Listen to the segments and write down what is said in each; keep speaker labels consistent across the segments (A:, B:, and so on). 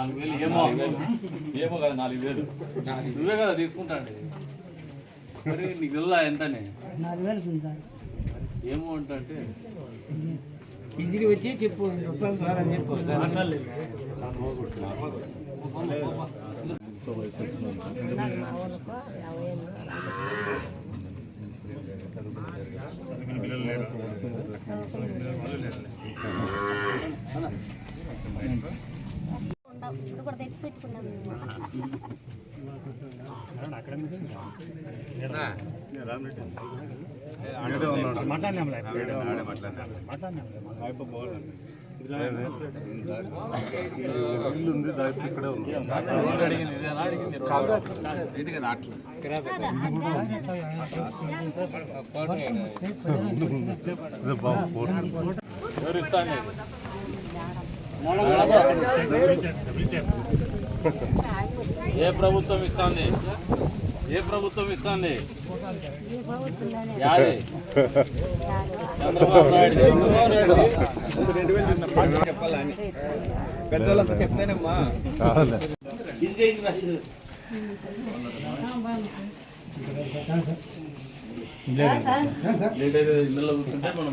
A: నాలుగు వేలు ఏమో ఏమో కదా నాలుగు వేలు. నువ్వే కదా తీసుకుంటాండి. మరి నీకు తెలుదా ఎంతని? ఏమో అంటే
B: ఇంటికి వచ్చి చెప్పు రూపాయలు సార్ అని చెప్పు.
C: తెచ్చి పెట్టుకున్నాం మేము.
D: ఇల్లుంది దాదాపు ఇక్కడే ఉంది
A: ఎవరు ఇస్తాను ఏ ప్రభుత్వం ఇస్తుంది? ఏ ప్రభుత్వం ఇస్తుంది?
C: ఈ ప్రభుత్వంలోనే
A: యాది? చంద్రబాబు నాయుడు
D: కాదులే.
A: లేటైతే ఇళ్ళలో కూర్చుంటే మనం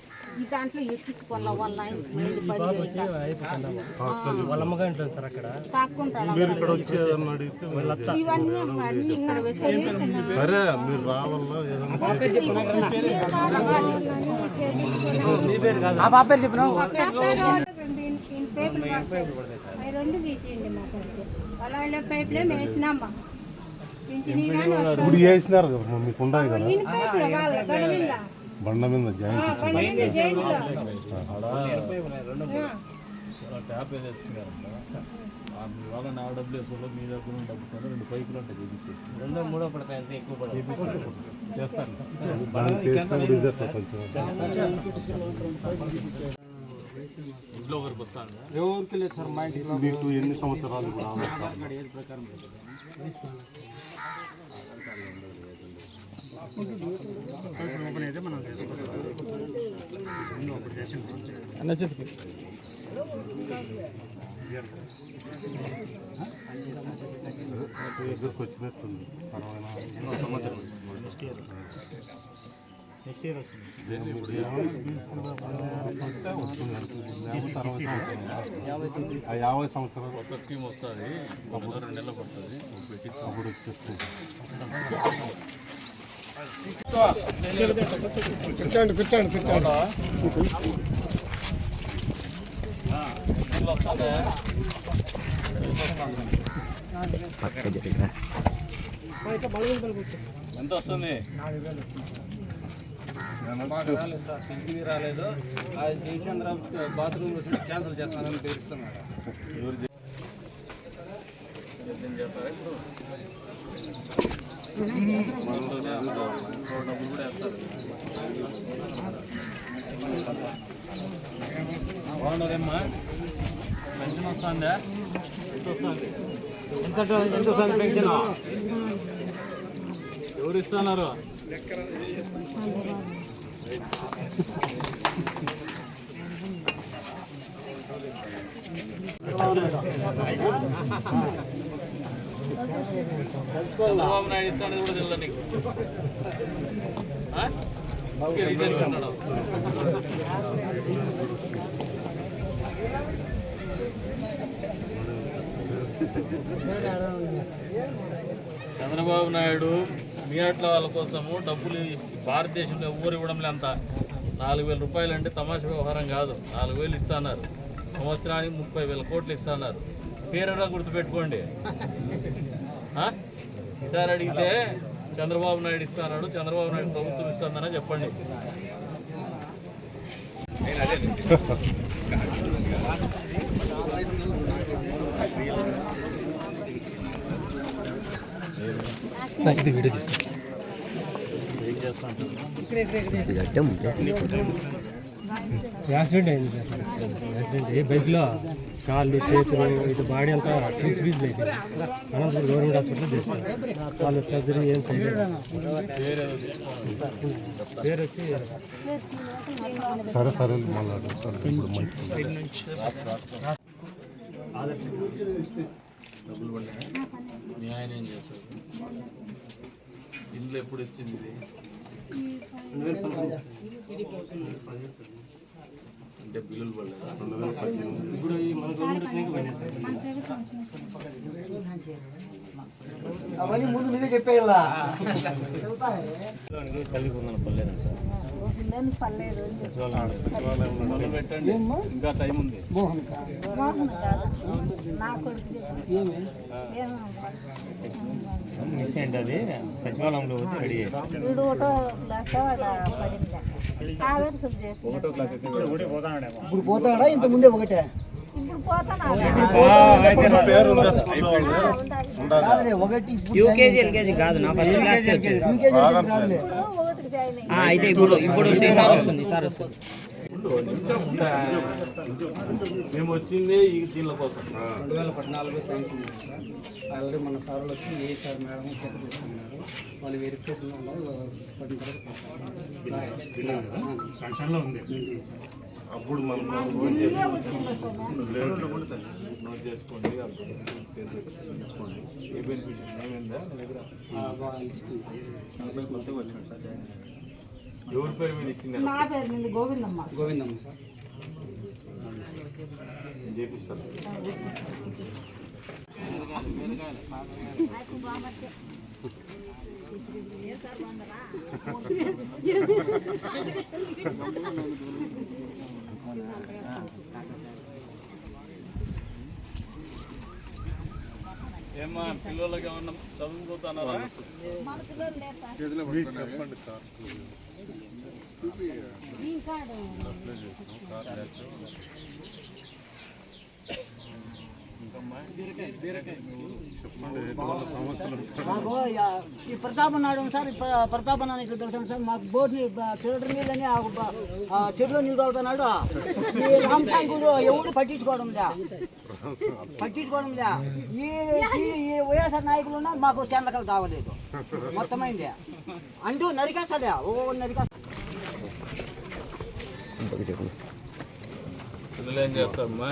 C: ఈ దాంట్లో ఎక్కించుకోవాల వాళ్ళ
D: మీరు ఇక్కడ వచ్చి ఏదన్నా అడిగితే మేము
C: ఇవన్నీ అన్నీ ఇక్కడ వేసేవి
D: సరే మీరు రావాలా? ఏదన్నా
C: రెండు తీసేయండి మా కొంచెం వాళ్ళ పైపులే వేసినామా? పింఛనీ కానీ
D: ఇప్పుడు వేసినారు కదా మీకు ఉండాలి కదా?
C: ఇన్ని పైపులు వాళ్ళ గడవిల్ల
D: బండ మీద జాయింట్
C: పన్నెండు చేయండి
A: ట్యాప్ వేసేసుకున్నారంట ఆ మీ వాళ్ళని ఆ డబ్బులు వేసుకోవాలి మీ దగ్గర ఉన్న డబ్బులు రెండు పైపులు ఉంటాయి చేపించేసి
E: రెండో మూడో పడతాయి అంతే ఎక్కువ పడతాయి
A: చేస్తాను
D: దానికి చేసినప్పుడు ఇదే సార్ కొంచెం
A: ఇంట్లో ఒకరికి వస్తాను
E: ఎవరికి లేదు సార్ మా ఇంటికి
D: మీకు ఎన్ని సంవత్సరాలు ఇప్పుడు ఆధార్ కార్డు?
E: ఏజ్ ప్రకారం లేదు. అన్న చెప్పు
D: వచ్చినట్టుంది ఆ యాభై సంవత్సరాలు
A: కొత్త స్కీమ్ వస్తుంది రెండు నెలలు పడుతుంది
D: అప్పుడు వచ్చేస్తుంది
E: కూర్చోండి కూర్చోండి కూర్చోండి.
A: ఎంత వస్తుంది
E: మాకు రాలేదు అది చేసిన బాత్రూమ్ వచ్చి క్యాన్సిల్ చేస్తానని పేరుస్తున్నాడు
A: ఏం చేస్తారా ఇప్పుడు మనలోనే అందరూ డబ్బులు కూడా వేస్తారు బాగున్నారమ్మా పెన్షన్ వస్తుందా ఎంత వస్తుంది
E: ఎంత ఎంత వస్తుంది పెన్షన్
A: ఎవరు ఇస్తున్నారు? చంద్రబాబు నాయుడు ఇస్తాను కూడా తెలియదు నీకు? చంద్రబాబు నాయుడు మీ వాళ్ళ కోసము డబ్బులు భారతదేశంలో ఊరు ఇవ్వడం లేంత నాలుగు వేల రూపాయలు అంటే తమాషా వ్యవహారం కాదు. నాలుగు వేలు ఇస్తున్నారు సంవత్సరానికి ముప్పై వేల కోట్లు ఇస్తున్నారు పేరు గుర్తుపెట్టుకోండి. ఈసారి అడిగితే చంద్రబాబు నాయుడు ఇస్తున్నాడు చంద్రబాబు నాయుడు ప్రభుత్వం ఇస్తుందని చెప్పండి.
F: యాక్సిడెంట్ అయింది సార్. అయ్యి బైక్లో కాళ్ళు చేతులు ఇటు బాడీ అంతా పీస్ పీసులు అయిపోయింది అనంతపురం గవర్నమెంట్ హాస్పిటల్ చేస్తారు. వాళ్ళు సర్జరీ ఏం చేయలేదు. పేరు వచ్చి
D: సరే సరే మంచి
A: డబ్బులు పడ్డాయి మీ ఆయన ఏం చేస్తారు ఇంట్లో ఎప్పుడు వచ్చింది? ఇది అంటే బిల్లులు పడలేదా?
F: ఇప్పుడు ఈ మన గవర్నమెంట్ వచ్చాక పోయినాయి సార్
B: అవన్నీ ముందు నువ్వే చెప్పేయాలా?
A: మొదలు పెట్టండి ఇంకా టైం ఉంది
F: మిస్ ఏంటి అది. సచివాలయంలో పోతే రెడీ చేస్తాం.
B: ఇప్పుడు పోతాడా? ఇంత ముందే ఒకటే.
G: ఇప్పుడు పోతాను?
D: పేరు ఉంది స్కూల్లో వాళ్ళు. ఉండాలి.
B: కాదులే, ఒకటి
H: యూకేజీ ఎల్కేజీ కాదు నా ఫస్ట్ క్లాస్.
G: ఇప్పుడు
H: అయితే ఇప్పుడు ఇప్పుడు సార్ వస్తుంది సార్ వస్తుంది.
A: మేము వచ్చిందే ఈ దీనిల కోసం.
E: రెండు వేల పద్నాలుగు శాంక్షన్ ఆల్రెడీ మన సార్లు వచ్చి ఏ సార్ మేడం తీసుకున్నారు వాళ్ళు వెరిఫికేషన్ పడిన తర్వాత
F: సంక్షన్లో ఉంది
D: అప్పుడు మనం
A: నోట్ చేసుకోండి అప్పుడు తీసుకోండి ఏ బెనిఫిట్ ఏమైందా దగ్గర కొత్తగా సార్ ఎవరి పేరు మీద ఇచ్చింది
G: గోవిందమ్మ.
E: గోవిందమ్మ సార్
A: ఏమ్మా పిల్లలకి ఏమన్నా
G: సార్
D: చెప్పండి సార్
G: ఈ కార్డు
B: మాకు యా- ఈ ప్రతాపం నాడు సార్ ప్రతాపం ఇట్లా దొరుకుతాం సార్ మాకు బోర్ని చిల్లర నీళ్ళని చెట్లు నీళ్ళు తోలుతున్నాడు ఈ రామ్ ట్యాంకులు ఎవడు పట్టించుకోవడం లే పట్టించుకోవడం లే ఈ ఈ- ఈ వైఎస్ఆర్ నాయకులు ఉన్నారు మాకు చెందకలు తావలేదు మొత్తమైంది. అంటూ నరికేస్తాలే ఓ నరికేస్తా
A: ఏం చేస్తారమ్మా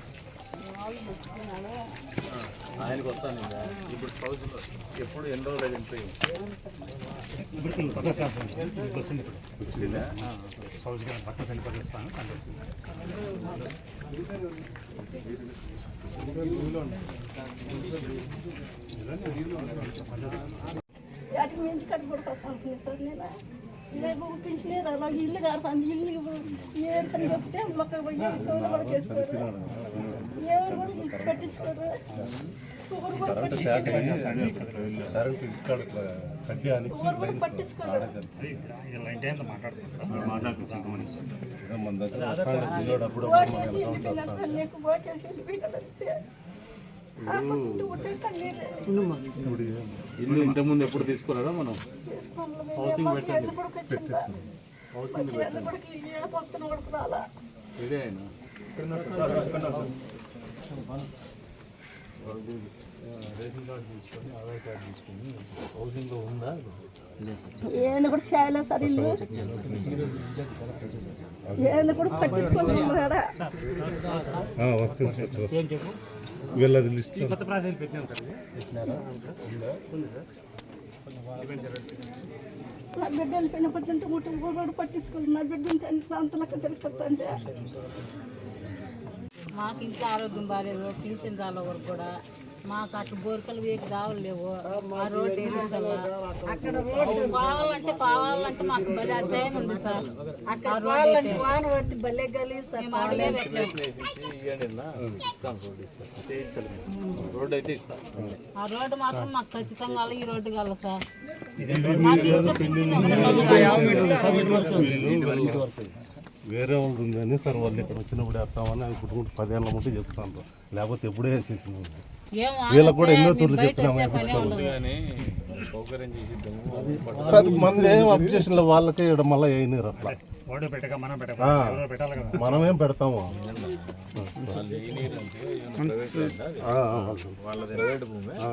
A: ఆయనకు వస్తాను ఇప్పుడు స్పౌజ్ ఎప్పుడు ఎన్ని రోజులు చనిపోయి
F: ఇప్పుడు వచ్చింది
A: వచ్చిందా
F: సౌజ్ పక్క సెంటర్ ఇస్తాను కానీ వచ్చింది
G: కట్టుబడి సార్ నేను? ఇలా పింఛలేదు అలాగే ఇల్లు కడతాను ఇల్లు ఏడుతని చెప్తే పోయి చెవులు కూడా వేసుకోరు ఎవరు కూడా పట్టించుకోరు. ఎవరు కూడా పట్టించుకోరు. ఓటేసి ఇండిపెండెన్స్ సార్ నీకు ఓటేసి ఇండిపెండెన్స్ అంతే
A: ఇల్లు ఇంతకుముందు ఎప్పుడు తీసుకున్నారా మనం?
G: హౌసింగ్ పెట్టండి. హౌసింగ్ పెట్టండి.
A: ఇదే ఆయన రేషన్ కార్డు తీసుకొని ఆధార్ కార్డు తీసుకొని హౌసింగ్లో ఉందా?
G: ఏంది కూడా చేయలేదు సార్ ఇల్లు? ఏంది కూడా పట్టించుకోలేదు
D: వర్కర్స్ వీళ్ళది లిస్ట్
F: కొత్త ప్రాజెక్ట్ పెట్టినాం సార్
G: నా బిడ్డ వెళ్ళిపోయిన పద్దెంత ముట్టు కూడా పట్టించుకోలేదు. నా బిడ్డ ఉంటే అంతలక్క తిరుగుతుంటే
I: మాకు ఇంట్లో ఆరోగ్యం బాగాలేదు పింఛన్ చాలా వరకు కూడా మాకు అటు బోరికలు వేకి దావలేవు ఆ రోడ్డు అక్కడ రోడ్డు కావాలంటే కావాలంటే మాకు భలే అధ్యాయం ఉంది సార్. అక్కడ కావాలంటే వాన పట్టి భలే గలీజ్ మేము అడిగే పెట్టలేదు
A: ఇవ్వండి అన్న ఇస్తాను రోడ్డు ఇస్తాను చేయిస్తాను రోడ్డు అయితే ఇస్తాను
I: ఆ రోడ్డు మాత్రం మాకు ఖచ్చితంగా ఈ రోడ్డు కావాలి సార్.
D: వేరే వాళ్ళు ఉందని సార్ వాళ్ళు ఇక్కడ వచ్చినప్పుడు వేస్తామని అవి పుట్టుకుంటూ పదేళ్ళ ముందు చెప్తాను లేకపోతే ఎప్పుడే వేసేసింది వీళ్ళకి కూడా ఎన్నో తూర్లు చెప్పినాము
A: చేసిద్దాము
D: సార్ మంది ఏం అబ్జెక్షన్లు వాళ్ళకి ఇక్కడ మళ్ళీ వేయనిరు అట్లా?
F: వాడు పెట్టక మనం పెట్టక
D: మనమేం పెడతాము.
A: వాళ్ళది ప్రైవేట్ భూమి
D: ఆ.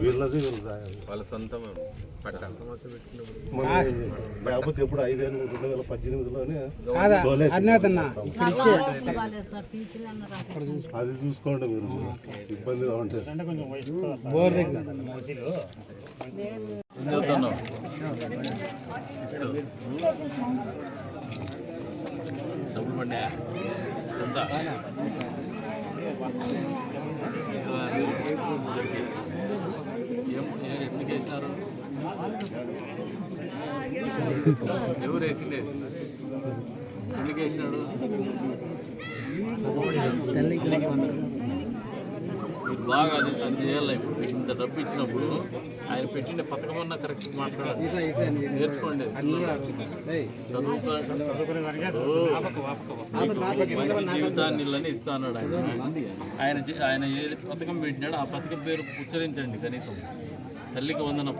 D: వీళ్ళది వీళ్ళది.
A: వాళ్ళ సొంతం
D: లేకపోతే ఎప్పుడు ఐదేళ్ళు రెండు వేల పద్దెనిమిదిలోనే అది చూసుకోండి మీరు. ఇబ్బందిగా ఉంటుంది
A: చెప్తున్నావు డబ్బులు పడ్డా ఎంత ఎప్పుడు చేసినారు ఎవరు వేసిండేది ఎందుకు వేసినాడు మీరు బాగా అది అది ఇప్పుడు ఇంత డబ్బు ఇచ్చినప్పుడు ఆయన పెట్టిన పథకం అన్నా కరెక్ట్ మాట్లాడాలి. నేర్చుకోండి. చదువుకో మంచి జీవితాన్ని ఇల్లని ఇస్తా ఆయన ఆయన ఆయన ఏ పథకం పెట్టినాడో ఆ పథకం పేరు ఉచ్చరించండి కనీసం. తల్లికి వందనం.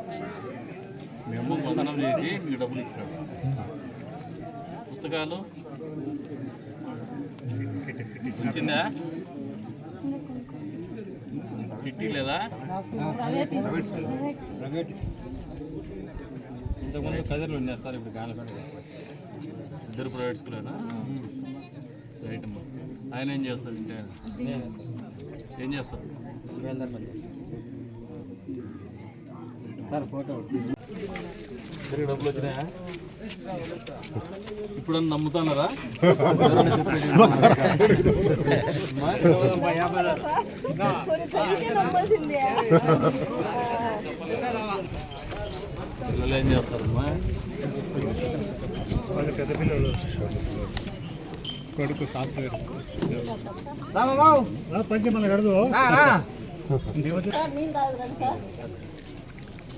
A: మేము వందనం చేసి మీకు డబ్బులు ఇచ్చినాడు పుస్తకాలు? ఇచ్చిందా? కిట్టి లేదా? ఇంతకుముందు కదిరిలో ఉన్నారు సార్ ఇప్పుడు గాలిపేట ఇద్దరు ప్రైవేట్ స్కూలేనా రైట్ అమ్మా. ఆయన ఏం చేస్తారు ఇంటే ఏం చేస్తారు? తిరిగి డబ్బులు వచ్చినాయా? ఇప్పుడు నమ్ముతున్నారా పిల్లలు ఏం చేస్తారమ్మా?
D: వాళ్ళు పెద్ద పిల్లలు కొడుకు సాఫ్ట్వేర్.
F: పంచమల్ల కడదు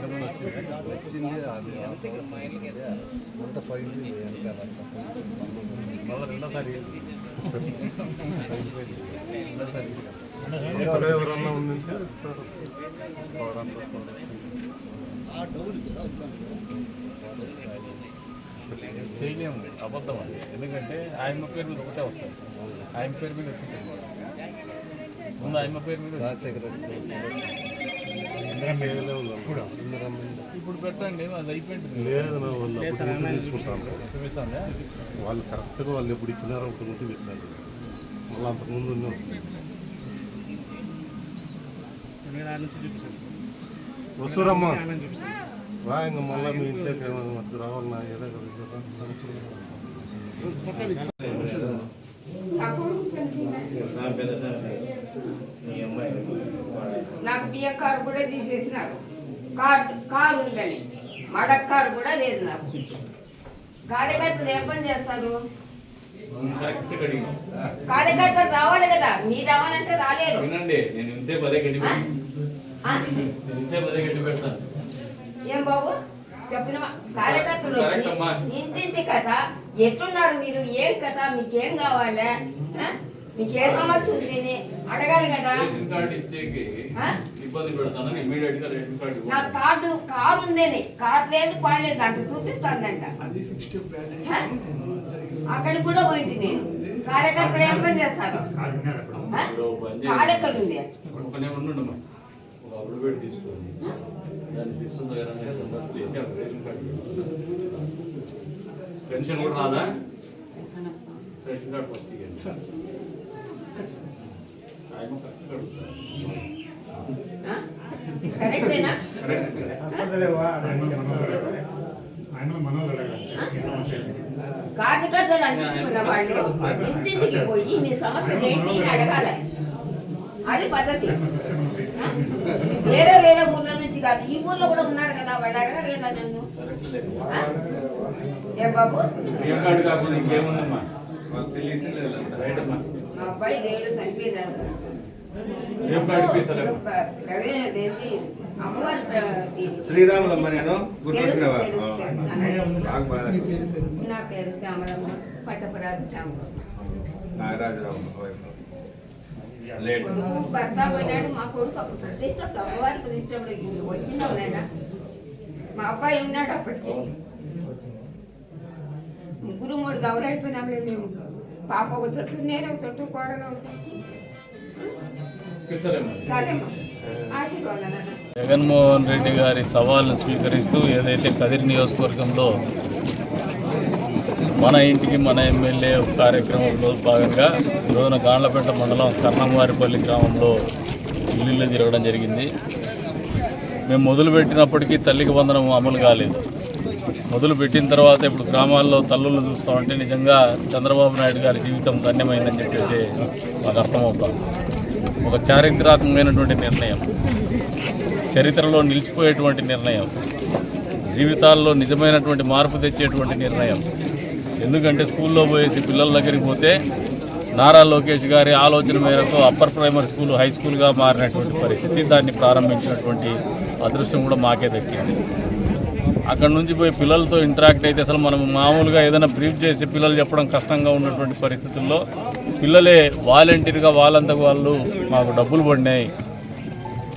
A: వాయిస్ వచ్చింది వచ్చింది
D: అది అంత అదే మళ్ళీ రెండోసారి పిల్లలకు ఎవరన్నా ఉందంటే
A: చేయలేము అబద్ధం అది ఎందుకంటే ఆయన పేరు మీద ఒకటే వస్తుంది ఆయన పేరు మీద వచ్చింది ముందు ఆయన పేరు మీద వచ్చింది.
D: మేలే ఉండాలి. ఇందిరా మీద.
A: ఇప్పుడు పెట్టండి అది అయిపోయింది
D: లేదు నా వాళ్ళు కరెక్ట్గా వాళ్ళు ఎప్పుడు ఇచ్చినారో అప్పుడు ఉంటే పెట్టారు మళ్ళీ అంతకుముందు ఉన్న. వస్తురమ్మా రా ఇంకా మళ్ళీ మీ ఇంట్లోకి ఏమైనా వద్దు రావాలన్నా ఏదో కదా
J: నాకు బియ్య కారు కూడా తీసేసినారు కార్ కారు ఉందని. మడక్ కారు కూడా లేదు నాకు. కార్యకర్తలు ఏ పని చేస్తారు? కార్యకర్తలు రావాలి కదా. మీరు రావాలంటే రాలేరు.
A: వినండి నేను ఇంతసేపు అదే గడి
J: ఆ?
A: ఎంతసేపు అదే గట్టి పెడతాను.
J: ఏం బాబు? చెప్పిన మా- కార్యకర్తలు ఇంటింటి కథ. ఎట్టున్నారు మీరు? ఏం కథ? మీకేం కావాలి? ఆ? మీకు ఏ సమస్య ఉంది? అని అడగాలి కదా.
A: రేషన్ కార్డు ఇచ్చేకి
J: ఆ?
A: ఇబ్బంది పెడతానని ఇమీడియట్గా రేషన్ కార్డు ఇవ్వండి.
J: నాకు కార్డు కారు ఉందేని. కారు లేదు పని లేదు. అంత చూపిస్తానంట ఆ? అక్కడికి కూడా పోయింది నేను. కార్యకర్తలు ఏం పని చేస్తారు? ఎక్కడ ఉంది.
A: ఒక తీసుకోండి. సిస్టమ్ చేసి అక్కడ రేషన్ కార్డు పెన్షన్ కూడా రాదా? రేషన్ కార్డు ఫస్ట్ ఇవ్వండి. ఆయన కరెక్ట్గా అడుగుతారు.
J: ఆ? కరెక్టేనా? కార్యకర్తలు అనిపించుకున్న వాళ్ళు ఇంటింటికి పోయి మీ సమస్యలు ఏంటి అని అడగాలి. అది పద్ధతి? వేరే వేరే ఊర్ల నుంచి కాదు ఈ ఊర్లో కూడా ఉన్నారు కదా వాడు అడగారు కదా నన్ను? ఏం బాబు? మా అబ్బాయి లేడు చనిపోయినాడు.
K: శ్రీరాములమ్మ నేను
J: నా పేరు శ్యామలమ్మ పట్టపురాజు శ్యామలమ్మ.
K: నాగరాజరావు లేట్
J: కొడుకు భర్త పోయినాడు మా కొడుకు అప్పుడు ప్రతిష్ట అమ్మవారి ప్రతిష్టప్పుడు వచ్చినావు నాయన. మా అబ్బాయి ఉన్నాడు అప్పటికి. ముగ్గురు మూడు గౌరవిస్తున్నాంలే మేము. పాప ఒక చుట్టూ నేను ఒక చుట్టూ కోడలు ఒక చుట్టూ
A: జగన్మోహన్ రెడ్డి గారి సవాల్ను స్వీకరిస్తూ ఏదైతే కదిరి నియోజకవర్గంలో మన ఇంటికి మన ఎమ్మెల్యే కార్యక్రమంలో భాగంగా ఈరోజున గాండ్లపేట మండలం కర్ణంవారిపల్లి గ్రామంలో ఇల్లు తిరగడం జరిగింది. మేము మొదలుపెట్టినప్పటికీ తల్లికి వందనం అమలు కాలేదు. మొదలు పెట్టిన తర్వాత ఇప్పుడు గ్రామాల్లో తల్లులు చూస్తామంటే నిజంగా చంద్రబాబు నాయుడు గారి జీవితం ధన్యమైందని చెప్పేసి మాకు అర్థమవుతాం ఒక చారిత్రాత్మకమైనటువంటి నిర్ణయం. చరిత్రలో నిలిచిపోయేటువంటి నిర్ణయం. జీవితాల్లో నిజమైనటువంటి మార్పు తెచ్చేటువంటి నిర్ణయం. ఎందుకంటే స్కూల్లో పోయేసి పిల్లల దగ్గరికి పోతే నారా లోకేష్ గారి ఆలోచన మేరకు అప్పర్ ప్రైమరీ స్కూల్ హై స్కూల్గా మారినటువంటి పరిస్థితి దాన్ని ప్రారంభించినటువంటి అదృష్టం కూడా మాకే దక్కింది. అక్కడ నుంచి పోయి పిల్లలతో ఇంటరాక్ట్ అయితే అసలు మనం మామూలుగా ఏదైనా బ్రీఫ్ చేసి పిల్లలు చెప్పడం కష్టంగా ఉన్నటువంటి పరిస్థితుల్లో పిల్లలే వాలంటీర్గా వాళ్ళంతకు వాళ్ళు మాకు డబ్బులు పడినాయి.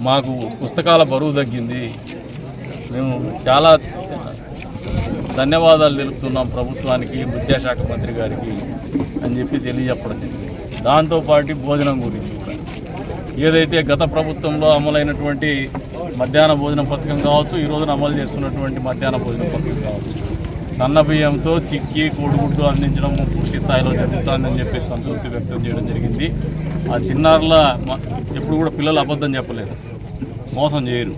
A: మాకు పుస్తకాల బరువు తగ్గింది. మేము చాలా ధన్యవాదాలు తెలుపుతున్నాం ప్రభుత్వానికి విద్యాశాఖ మంత్రి గారికి అని చెప్పి తెలియజెప్పడం జరిగింది. దాంతోపాటు భోజనం గురించి. కూడా ఏదైతే గత ప్రభుత్వంలో అమలైనటువంటి మధ్యాహ్న భోజన పథకం కావచ్చు ఈ రోజున అమలు చేస్తున్నటువంటి మధ్యాహ్న భోజనం పథకం కావచ్చు. సన్న బియ్యంతో చిక్కి కోడిగుడ్డు అందించడం పూర్తి స్థాయిలో జరుగుతుందని చెప్పి సంతృప్తి వ్యక్తం చేయడం జరిగింది. ఆ చిన్నారుల ఎప్పుడు కూడా పిల్లలు అబద్ధం చెప్పలేదు మోసం చేయరు.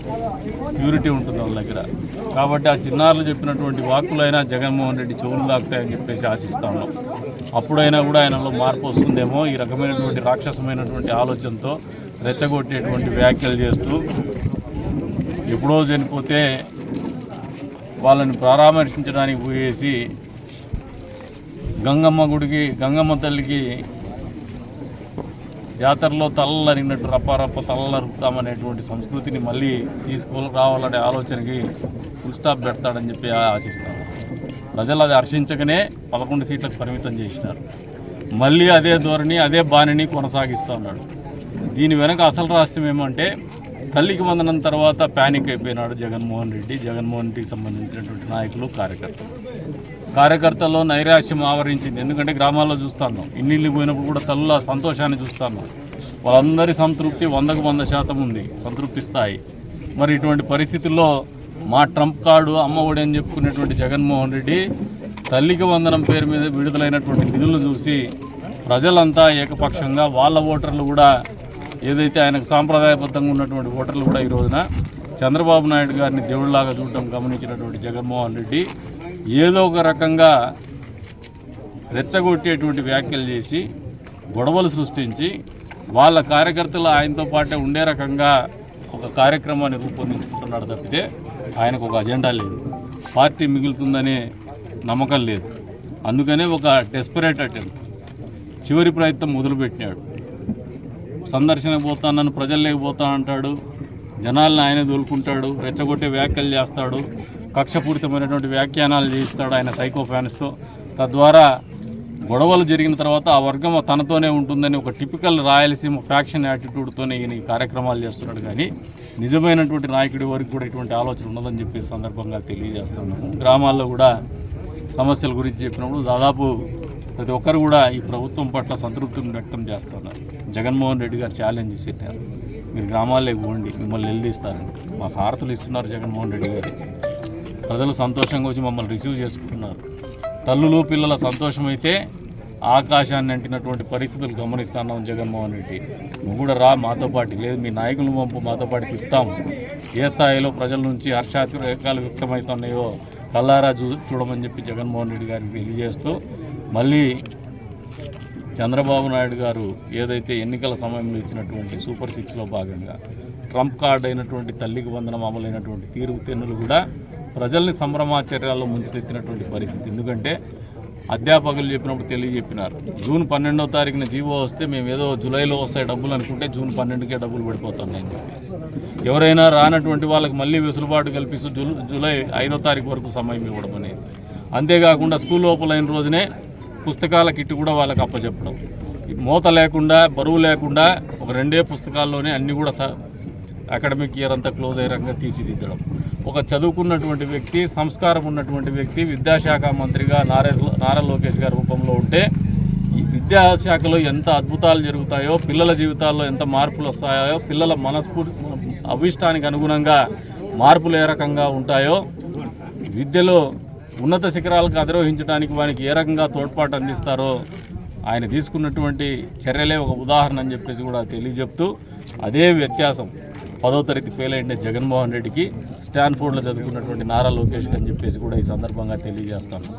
A: ప్యూరిటీ ఉంటుంది వాళ్ళ దగ్గర. కాబట్టి ఆ చిన్నారులు చెప్పినటువంటి వాక్కులైనా జగన్మోహన్ రెడ్డి చెవులు దాకుతాయని చెప్పేసి ఆశిస్తా ఉన్నాం. అప్పుడైనా కూడా ఆయనలో మార్పు వస్తుందేమో ఈ రకమైనటువంటి రాక్షసమైనటువంటి ఆలోచనతో రెచ్చగొట్టేటువంటి వ్యాఖ్యలు చేస్తూ ఎప్పుడో చనిపోతే వాళ్ళని పరామర్శించడానికి పోయేసి గంగమ్మ గుడికి గంగమ్మ తల్లికి జాతరలో తల్లరిగినట్టు రప్ప తల్లరుపుతామనేటువంటి సంస్కృతిని మళ్ళీ తీసుకు రావాలనే ఆలోచనకి ఫుల్ స్టాప్ పెడతాడని చెప్పి ఆశిస్తాను. ప్రజలు అది హర్షించకనే పదకొండు సీట్లకు పరిమితం చేసినారు. మళ్ళీ అదే ధోరణి అదే బాణిని కొనసాగిస్తూ ఉన్నాడు. దీని వెనక అసలు రహస్యం ఏమంటే తల్లికి వందనం తర్వాత ప్యానిక్ అయిపోయినాడు జగన్మోహన్ రెడ్డి. జగన్మోహన్ రెడ్డికి సంబంధించినటువంటి నాయకులు కార్యకర్తలు. కార్యకర్తల్లో నైరాశ్యం ఆవరించింది. ఎందుకంటే గ్రామాల్లో చూస్తాను ఇన్నిళ్ళు పోయినప్పుడు కూడా తల్లుల సంతోషాన్ని చూస్తాను వాళ్ళందరి సంతృప్తి వందకు వంద శాతం ఉంది. సంతృప్తి స్థాయి. మరి ఇటువంటి పరిస్థితుల్లో మా ట్రంప్ కార్డు అమ్మ ఒడి అని చెప్పుకునేటువంటి జగన్మోహన్ రెడ్డి తల్లికి వందనం పేరు మీద విడుదలైనటువంటి నిధులు చూసి ప్రజలంతా ఏకపక్షంగా వాళ్ళ ఓటర్లు కూడా ఏదైతే ఆయనకు సాంప్రదాయబద్ధంగా ఉన్నటువంటి ఓటర్లు కూడా ఈ రోజున చంద్రబాబు నాయుడు గారిని దేవుళ్ళాగా చూడటం గమనించినటువంటి జగన్మోహన్ రెడ్డి ఏదో ఒక రకంగా రెచ్చగొట్టేటువంటి వ్యాఖ్యలు చేసి గొడవలు సృష్టించి వాళ్ళ కార్యకర్తలు ఆయనతో పాటే ఉండే రకంగా ఒక కార్యక్రమాన్ని రూపొందించుకుంటున్నాడు తప్పితే ఆయనకు ఒక అజెండా లేదు. పార్టీ మిగులుతుందనే నమ్మకం లేదు. అందుకనే ఒక డెస్పరేట్ అటెంప్ట్ చివరి ప్రయత్నం మొదలుపెట్టినాడు. సందర్శనకు పోతానని ప్రజలు లేకపోతా అంటాడు. జనాలను ఆయన దోలుకుంటాడు. రెచ్చగొట్టే వ్యాఖ్యలు చేస్తాడు. కక్షపూరితమైనటువంటి వ్యాఖ్యానాలు చేయిస్తాడు ఆయన సైకో ఫ్యాన్స్తో. తద్వారా గొడవలు జరిగిన తర్వాత ఆ వర్గం తనతోనే ఉంటుందని ఒక టిపికల్ రాయలసీమ ఫ్యాక్షన్ యాటిట్యూడ్తోనే ఈయన ఈ కార్యక్రమాలు చేస్తున్నాడు. కానీ నిజమైనటువంటి నాయకుడి వరకు కూడా ఇటువంటి ఆలోచన ఉన్నదని చెప్పి సందర్భంగా తెలియజేస్తున్నాము. గ్రామాల్లో కూడా సమస్యల గురించి చెప్పినప్పుడు దాదాపు ప్రతి ఒక్కరు కూడా ఈ ప్రభుత్వం పట్ల సంతృప్తిని వ్యక్తం చేస్తున్నారు. జగన్మోహన్ రెడ్డి గారు ఛాలెంజ్ చేశారు. మీరు గ్రామాల్లోకి పోండి మిమ్మల్ని నిలదీస్తారని. మాకు హారతులు ఇస్తున్నారు జగన్మోహన్ రెడ్డి గారు. ప్రజలు సంతోషంగా వచ్చి మమ్మల్ని రిసీవ్ చేసుకుంటున్నారు. తల్లులు పిల్లల సంతోషమైతే ఆకాశాన్ని అంటినటువంటి పరిస్థితులు గమనిస్తున్నాం జగన్మోహన్ రెడ్డి. నువ్వు కూడా రా మాతో పాటు. లేదు మీ నాయకులు పంపు మాతో పాటు తిప్పుతాం. ఏ స్థాయిలో ప్రజల నుంచి హర్షాతిరేకాలు వ్యక్తమవుతున్నాయో కల్లారా చూ చూడమని చెప్పి జగన్మోహన్ రెడ్డి గారికి తెలియజేస్తూ మళ్ళీ చంద్రబాబు నాయుడు గారు ఏదైతే ఎన్నికల సమయంలో ఇచ్చినటువంటి సూపర్ సిక్స్లో భాగంగా ట్రంప్ కార్డ్ అయినటువంటి తల్లికి వందనం అమలైనటువంటి తీరు తెన్నులు కూడా ప్రజల్ని సంభ్రమాచర్యాల్లో ముంచెత్తినటువంటి పరిస్థితి. ఎందుకంటే అధ్యాపకులు చెప్పినప్పుడు తెలియజెప్పినారు జూన్ పన్నెండో తారీఖున జీవో వస్తే మేము ఏదో జూలైలో వస్తాయి డబ్బులు అనుకుంటే జూన్ పన్నెండుకే డబ్బులు పడిపోతున్నాయని చెప్పేసి. ఎవరైనా రానటువంటి వాళ్ళకి మళ్ళీ వెసులుబాటు కల్పిస్తూ జూలై ఐదో తారీఖు వరకు సమయం ఇవ్వడం అనేది అంతేకాకుండా స్కూల్ ఓపెన్ అయిన రోజునే పుస్తకాల కిట్ కూడా వాళ్ళకి అప్పచెప్పడం ఈ మూత లేకుండా బరువు లేకుండా ఒక రెండే పుస్తకాల్లోనే అన్నీ కూడా స అకాడమిక్ ఇయర్ అంతా క్లోజ్ అయ్యే రకంగా తీర్చిదిద్దడం. ఒక చదువుకున్నటువంటి వ్యక్తి సంస్కారం ఉన్నటువంటి వ్యక్తి విద్యాశాఖ మంత్రిగా నారా నారా లోకేష్ గారి రూపంలో ఉంటే ఈ విద్యాశాఖలో ఎంత అద్భుతాలు జరుగుతాయో పిల్లల జీవితాల్లో ఎంత మార్పులు వస్తాయో పిల్లల మనస్ఫూర్తి అభిష్టానికి అనుగుణంగా మార్పులు ఏ రకంగా ఉంటాయో విద్యలో ఉన్నత శిఖరాలకు అధిరోహించడానికి వానికి ఏ రకంగా తోడ్పాటు అందిస్తారో ఆయన తీసుకున్నటువంటి చర్యలే ఒక ఉదాహరణ అని చెప్పేసి కూడా తెలియజెప్తూ అదే వ్యత్యాసం పదో తరగతి ఫెయిల్ అయిన జగన్మోహన్ రెడ్డికి స్టాన్ఫోర్డ్లో చదువుకున్నటువంటి నారా లోకేష్ అని చెప్పేసి కూడా ఈ సందర్భంగా తెలియజేస్తాను.